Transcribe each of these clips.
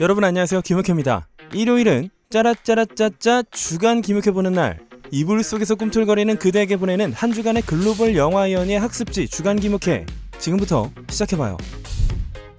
여러분 안녕하세요. 김uk현입니다. 일요일은 짜라짜라짜짜 주간 김uk해 보는 날. 이불 속에서 꿈틀거리는 그대에게 보내는 한 주간의 글로벌 영화 연예 학습지 주간 김uk해 지금부터 시작해봐요.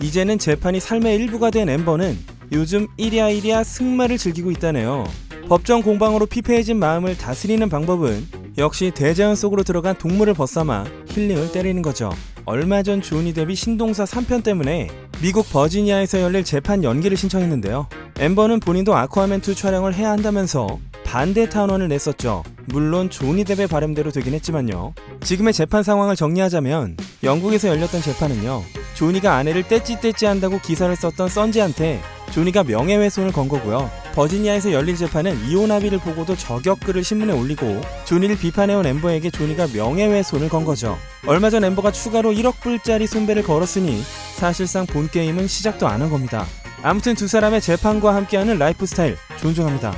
이제는 재판이 삶의 일부가 된 엠버는 요즘 이리야 이리야 승마를 즐기고 있다네요. 법정 공방으로 피폐해진 마음을 다스리는 방법은 역시 대자연 속으로 들어간 동물을 벗삼아 힐링을 때리는 거죠 얼마 전 조니 데뷔 신동사 3편 때문에 미국 버지니아에서 열릴 재판 연기를 신청했는데요. 엠버는 본인도 아쿠아맨2 촬영을 해야 한다면서 반대 탄원을 냈었죠. 물론 조니 뎁의 바람대로 되긴 했지만요. 지금의 재판 상황을 정리하자면 영국에서 열렸던 재판은요. 조니가 아내를 떼찌떼찌 한다고 기사를 썼던 선지한테 조니가 명예훼손을 건 거고요. 버지니아에서 열린 재판은 이혼 합의를 보고도 저격글을 신문에 올리고 조니를 비판해온 엠버에게 조니가 명예훼손을 건 거죠. 얼마 전 엠버가 추가로 1억 불짜리 손배를 걸었으니 사실상 본 게임은 시작도 안 한 겁니다. 아무튼 두 사람의 재판과 함께하는 라이프 스타일 존중합니다.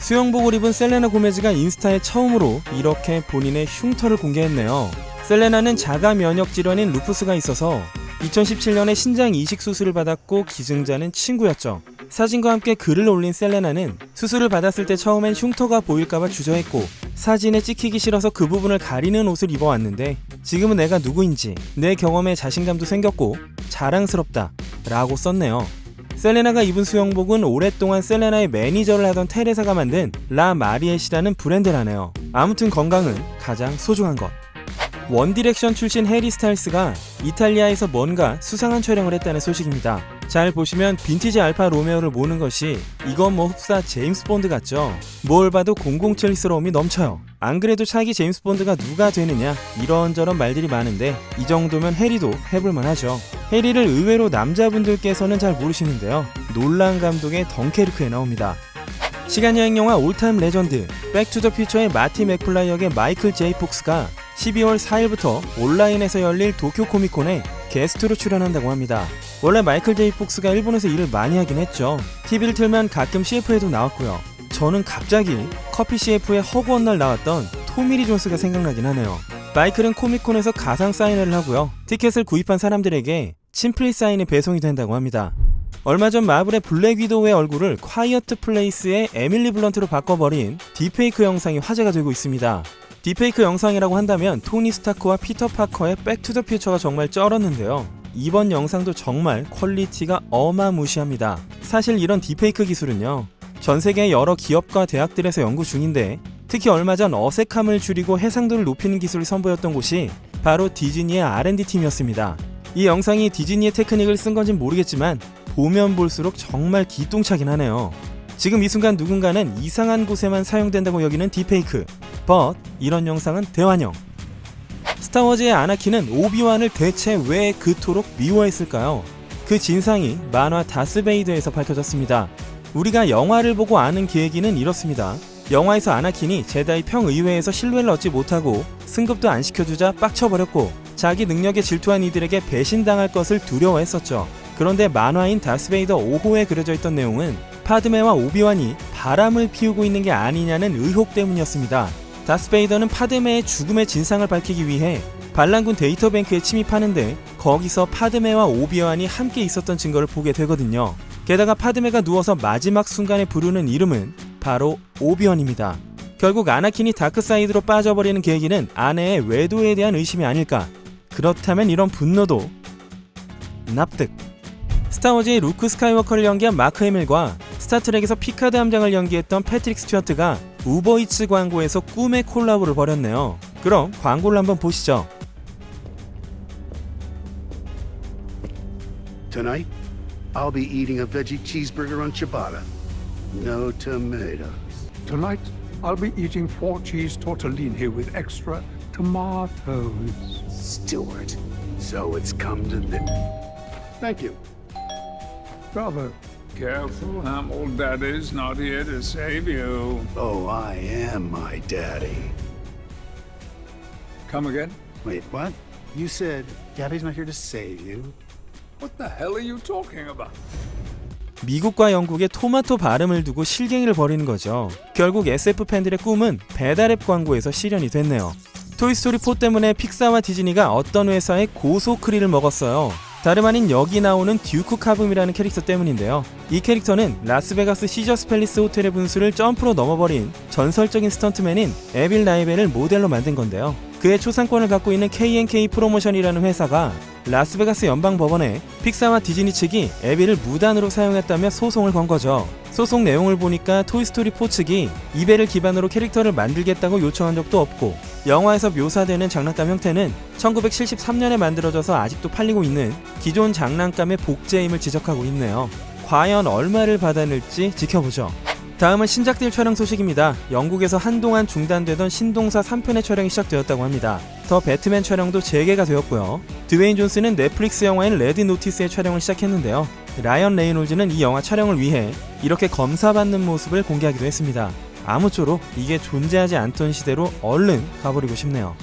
수영복을 입은 셀레나 고메즈가 인스타에 처음으로 이렇게 본인의 흉터를 공개했네요. 셀레나는 자가 면역 질환인 루푸스가 있어서 2017년에 신장 이식 수술을 받았고 기증자는 친구였죠. 사진과 함께 글을 올린 셀레나는 수술을 받았을 때 처음엔 흉터가 보일까봐 주저했고 사진에 찍히기 싫어서 그 부분을 가리는 옷을 입어왔는데 지금은 내가 누구인지 내 경험에 자신감도 생겼고 자랑스럽다 라고 썼네요. 셀레나가 입은 수영복은 오랫동안 셀레나의 매니저를 하던 테레사가 만든 라 마리엣이라는 브랜드라네요. 아무튼 건강은 가장 소중한 것. 원디렉션 출신 해리 스타일스가 이탈리아에서 뭔가 수상한 촬영을 했다는 소식입니다. 잘 보시면 빈티지 알파 로메오를 모는 것이 이건 뭐 흡사 제임스 본드 같죠? 뭘 봐도 007스러움이 넘쳐요. 안 그래도 차기 제임스 본드가 누가 되느냐 이런저런 말들이 많은데 이 정도면 해리도 해볼만 하죠. 해리를 의외로 남자분들께서는 잘 모르시는데요. 놀란 감독의 덩케르크에 나옵니다. 시간여행 영화 올타임 레전드 백투더 퓨처의 마티 맥플라이 역의 마이클 제이 폭스가 12월 4일부터 온라인에서 열릴 도쿄 코미콘에 게스트로 출연한다고 합니다. 원래 마이클 제이 폭스가 일본에서 일을 많이 하긴 했죠. TV를 틀면 가끔 CF에도 나왔고요. 저는 갑자기 커피 CF에 허구한 날 나왔던 토미리 존스가 생각나긴 하네요. 마이클은 코미콘에서 가상 사인회를 하고요. 티켓을 구입한 사람들에게 침플리 사인이 배송이 된다고 합니다. 얼마 전 마블의 블랙 위도우의 얼굴을 콰이어트 플레이스의 에밀리 블런트로 바꿔버린 딥페이크 영상이 화제가 되고 있습니다. 딥페이크 영상이라고 한다면 토니 스타크와 피터 파커의 백투더 퓨처가 정말 쩔었는데요. 이번 영상도 정말 퀄리티가 어마무시합니다. 사실 이런 딥페이크 기술은요. 전 세계 여러 기업과 대학들에서 연구 중인데 특히 얼마 전 어색함을 줄이고 해상도를 높이는 기술을 선보였던 곳이 바로 디즈니의 R&D 팀이었습니다. 이 영상이 디즈니의 테크닉을 쓴 건진 모르겠지만 보면 볼수록 정말 기똥차긴 하네요. 지금 이 순간 누군가는 이상한 곳에만 사용된다고 여기는 딥페이크. but 이런 영상은 대환영. 스타워즈의 아나키는 오비완을 대체 왜 그토록 미워했을까요? 그 진상이 만화 다스베이더에서 밝혀졌습니다. 우리가 영화를 보고 아는 계기는 이렇습니다. 영화에서 아나킨이 제다이 평의회에서 신뢰를 얻지 못하고 승급도 안 시켜주자 빡쳐버렸고 자기 능력에 질투한 이들에게 배신당할 것을 두려워했었죠. 그런데 만화인 다스베이더 5호에 그려져 있던 내용은 파드메와 오비완이 바람을 피우고 있는 게 아니냐는 의혹 때문이었습니다. 다스베이더는 파드메의 죽음의 진상을 밝히기 위해 반란군 데이터뱅크에 침입하는데 거기서 파드메와 오비완이 함께 있었던 증거를 보게 되거든요. 게다가 파드메가 누워서 마지막 순간에 부르는 이름은 바로 오비완입니다. 결국 아나킨이 다크사이드로 빠져버리는 계기는 아내의 외도에 대한 의심이 아닐까. 그렇다면 이런 분노도 납득. 스타워즈의 루크 스카이워커를 연기한 마크 해밀과 스타트rek에서 피카드 함장을 연기했던 패트릭 스튜어트가 우버이츠 광고에서 꿈의 콜라보를 벌였네요. 그럼 광고를 한번 보시죠. Tonight, I'll be eating a veggie cheeseburger on ciabatta. No tomatoes. Tonight, I'll be eating four cheese tortellini with extra tomatoes. Stewart. So it's come to this. Thank you. Bravo. Careful, I'm old daddy's not here to save you. Oh, I am my daddy. Come again? Wait, what? You said Daddy's not here to save you? What the hell are you talking about? 미국과 영국의 토마토 발음을 두고 실갱이를 벌이는 거죠. 결국 SF 팬들의 꿈은 배달앱 광고에서 실현이 됐네요. 토이스토리 4 때문에 픽사와 디즈니가 어떤 회사의 고소크리를 먹었어요. 다름 아닌 여기 나오는 듀크 카붐이라는 캐릭터 때문인데요. 이 캐릭터는 라스베가스 시저스 팰리스 호텔의 분수를 점프로 넘어버린 전설적인 스턴트맨인 에빌 나이벨을 모델로 만든 건데요. 그의 초상권을 갖고 있는 K&K 프로모션이라는 회사가 라스베가스 연방 법원에 픽사와 디즈니 측이 에빌을 무단으로 사용했다며 소송을 건 거죠. 소송 내용을 보니까 토이스토리 4 측이 이벨을 기반으로 캐릭터를 만들겠다고 요청한 적도 없고 영화에서 묘사되는 장난감 형태는 1973년에 만들어져서 아직도 팔리고 있는 기존 장난감의 복제임을 지적하고 있네요. 과연 얼마를 받아낼지 지켜보죠. 다음은 신작들 촬영 소식입니다. 영국에서 한동안 중단되던 신동사 3편의 촬영이 시작되었다고 합니다. 더 배트맨 촬영도 재개가 되었고요. 드웨인 존스는 넷플릭스 영화인 레드 노티스의 촬영을 시작했는데요. 라이언 레이놀즈는 이 영화 촬영을 위해 이렇게 검사받는 모습을 공개하기도 했습니다. 아무쪼록 이게 존재하지 않던 시대로 얼른 가버리고 싶네요.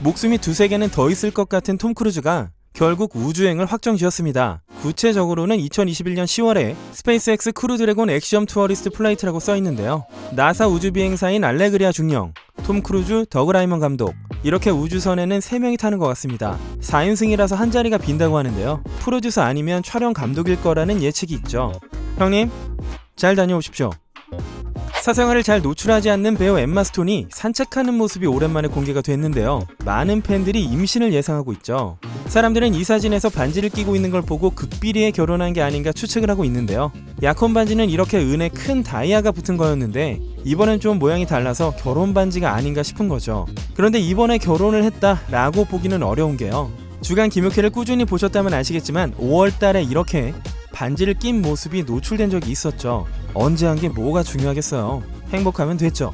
목숨이 두세 개는 더 있을 것 같은 톰 크루즈가 결국 우주행을 확정 지었습니다. 구체적으로는 2021년 10월에 스페이스X 크루 드래곤 액션 투어리스트 플라이트라고 써 있는데요. 나사 우주 비행사인 알레그리아 중령, 톰 크루즈, 더그 라이먼 감독 이렇게 우주선에는 3명이 타는 것 같습니다. 4인승이라서 한 자리가 빈다고 하는데요. 프로듀서 아니면 촬영 감독일 거라는 예측이 있죠. 형님, 잘 다녀오십시오. 사생활을 잘 노출하지 않는 배우 엠마 스톤이 산책하는 모습이 오랜만에 공개가 됐는데요. 많은 팬들이 임신을 예상하고 있죠. 사람들은 이 사진에서 반지를 끼고 있는 걸 보고 극비리에 결혼한 게 아닌가 추측을 하고 있는데요. 약혼 반지는 이렇게 은에 큰 다이아가 붙은 거였는데 이번엔 좀 모양이 달라서 결혼 반지가 아닌가 싶은 거죠. 그런데 이번에 결혼을 했다라고 보기는 어려운 게요. 주간 김효태를 꾸준히 보셨다면 아시겠지만 5월 달에 이렇게 반지를 낀 모습이 노출된 적이 있었죠. 언제 한 게 뭐가 중요하겠어요. 행복하면 됐죠.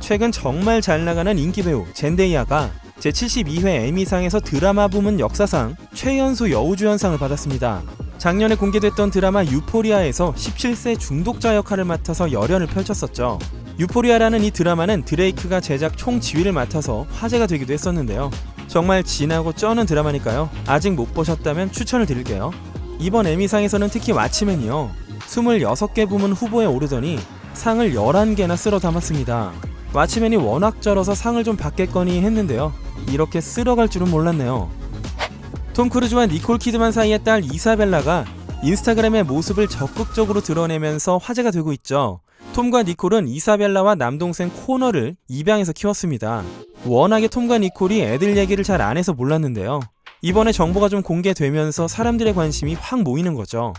최근 정말 잘 나가는 인기 배우 젠데이아가 제72회 에미상에서 드라마 부문 역사상 최연소 여우주연상을 받았습니다. 작년에 공개됐던 드라마 유포리아에서 17세 중독자 역할을 맡아서 열연을 펼쳤었죠. 유포리아라는 이 드라마는 드레이크가 제작 총 지휘를 맡아서 화제가 되기도 했었는데요. 정말 진하고 쩌는 드라마니까요. 아직 못 보셨다면 추천을 드릴게요. 이번 에미상에서는 특히 왓치맨이요. 26개 부문 후보에 오르더니 상을 11개나 쓸어 담았습니다. 왓치맨이 워낙 쩔어서 상을 좀 받겠거니 했는데요. 이렇게 쓸어갈 줄은 몰랐네요. 톰 크루즈와 니콜 키드만 사이의 딸 이사벨라가 인스타그램의 모습을 적극적으로 드러내면서 화제가 되고 있죠. 톰과 니콜은 이사벨라와 남동생 코너를 입양해서 키웠습니다. 워낙에 톰과 니콜이 애들 얘기를 잘 안 해서 몰랐는데요. 이번에 정보가 좀 공개되면서 사람들의 관심이 확 모이는 거죠.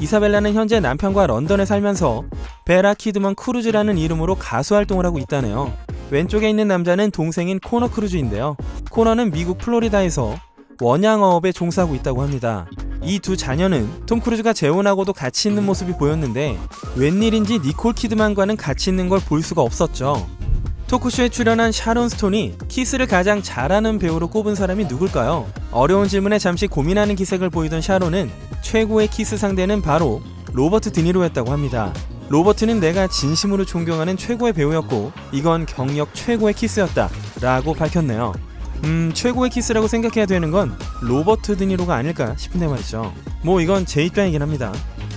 이사벨라는 현재 남편과 런던에 살면서 베라 키드먼 크루즈라는 이름으로 가수 활동을 하고 있다네요. 왼쪽에 있는 남자는 동생인 코너 크루즈인데요. 코너는 미국 플로리다에서 원양어업에 종사하고 있다고 합니다. 이 두 자녀는 톰 크루즈가 재혼하고도 같이 있는 모습이 보였는데 웬일인지 니콜 키드만과는 같이 있는 걸 볼 수가 없었죠. 토크쇼에 출연한 샤론 스톤이 키스를 가장 잘하는 배우로 꼽은 사람이 누굴까요? 어려운 질문에 잠시 고민하는 기색을 보이던 샤론은 최고의 키스 상대는 바로 로버트 드니로였다고 합니다. 로버트는 내가 진심으로 존경하는 최고의 배우였고 이건 경력 최고의 키스였다 라고 밝혔네요. 음 최고의 키스라고 생각해야 되는 건 로버트 드니로가 아닐까 싶은데 말이죠. 뭐 이건 제 입장이긴 합니다.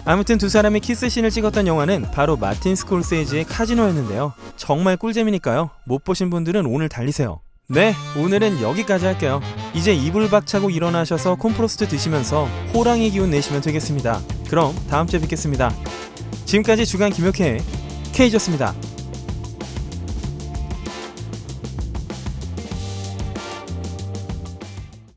아무튼 두 사람이 키스신을 찍었던 영화는 바로 마틴 스콜세이지의 카지노였는데요. 정말 꿀잼이니까요. 못 보신 분들은 오늘 달리세요. 네, 오늘은 여기까지 할게요. 이제 이불 박차고 일어나셔서 콤프로스트 드시면서 호랑이 기운 내시면 되겠습니다. 그럼 다음 주에 뵙겠습니다. 지금까지 주간 김혁혜의 K였습니다.